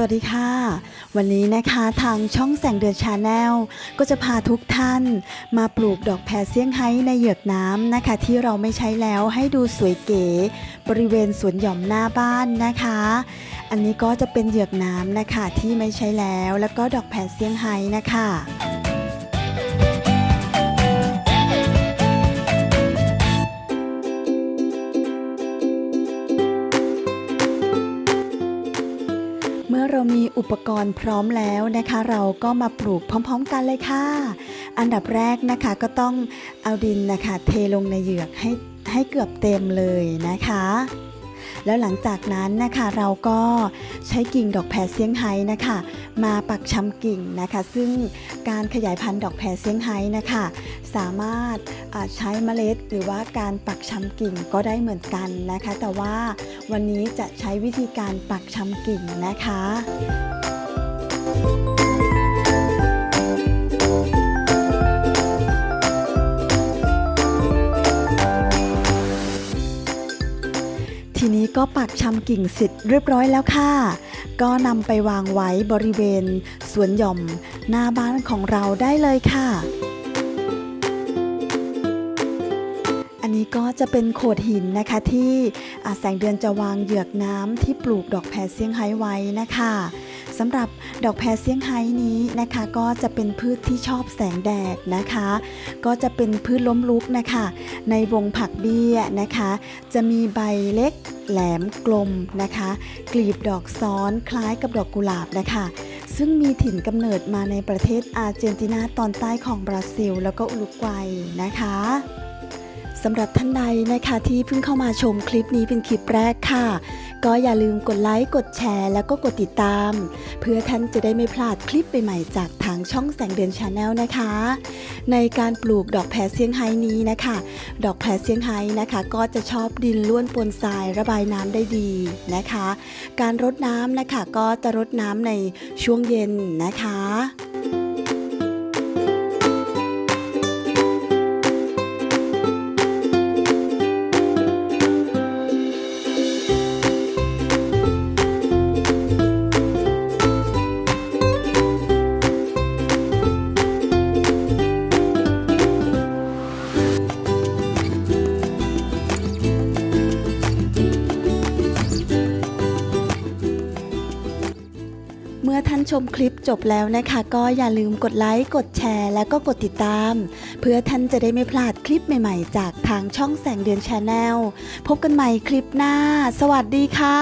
สวัสดีค่ะ วันนี้นะคะทางช่องแสงเดือนชาแนลก็จะพาทุกท่านมาปลูกดอกแพรเซี่ยงไฮ้ในเหยือกน้ำนะคะ ที่เราไม่ใช้แล้วให้ดูสวยเก๋ บริเวณสวนหย่อมหน้าบ้านนะคะ อันนี้ก็จะเป็นเหยือกน้ำนะคะที่ไม่ใช้แล้ว แล้วก็ดอกแพรเซี่ยงไฮ้นะคะ เรามีอุปกรณ์พร้อมแล้วนะคะ เราก็มาปลูกพร้อม ๆ กันเลยค่ะ อันดับแรกนะคะก็ต้องเอาดินนะคะ เทลงในเหยือกให้ให้เกือบเต็มเลยนะคะ แล้วหลังจากนั้นนะคะเราก็ใช้กิ่งดอกแพรเซี่ยงไฮ้นะคะ มาปักชำกิ่งนะคะ ซึ่งการขยายพันธุ์ดอกแพรเซี่ยงไฮ้นะคะ สามารถใช้เมล็ดหรือว่าการปักชำกิ่งก็ได้เหมือนกันนะคะ แต่ว่าวันนี้จะใช้วิธีการปักชำกิ่งนะคะ ก็ปักชำกิ่งเสร็จเรียบร้อยแล้วค่ะ ก็นำไปวางไว้บริเวณสวนหย่อมหน้าบ้านของเราได้เลยค่ะ อันนี้ก็จะเป็นโขดหินนะคะที่แสงเดือนจะวางเหยือกน้ำที่ปลูกดอกแพรเซี่ยงไฮ้ไว้นะคะ สำหรับดอกแพรเซี่ยงไฮ้นี้นะคะ ก็จะเป็นพืชที่ชอบแสงแดดนะคะ ก็จะเป็นพืชล้มลุกนะคะ ในวงผักเบี้ยนะคะ จะมีใบเล็กแหลมกลมนะคะ กลีบดอกซ้อนคล้ายกับดอกกุหลาบนะคะซึ่งมีถิ่นกำเนิดมาในประเทศอาร์เจนตินาตอนใต้ของบราซิล แล้วก็อุรุกวัยนะคะสำหรับท่านใดนะคะที่เพิ่งเข้ามาชมคลิปนี้เป็นคลิปแรกค่ะ ก็อย่าลืมกดไลค์ กดแชร์ แล้วก็กดติดตาม เพื่อท่านจะได้ไม่พลาดคลิปใหม่ๆจากทางช่องแสงเดือนชาแนลนะคะ ในการปลูกดอกแพรเซียงไฮ้นี้นะคะ ดอกแพรเซียงไฮ้นะคะ ก็จะชอบดินล้วนปนทรายระบายน้ำได้ดีนะคะ การรดน้ำนะคะ ก็จะรดน้ำในช่วงเย็นนะคะ ท่านชมคลิปจบแล้วนะคะ ก็อย่าลืมกดไลค์ กดแชร์ แล้วก็กดติดตาม เพื่อท่านจะได้ไม่พลาดคลิปใหม่ๆ จากทางช่องแสงเดือนชาแนลพบกันใหม่คลิปหน้า สวัสดีค่ะ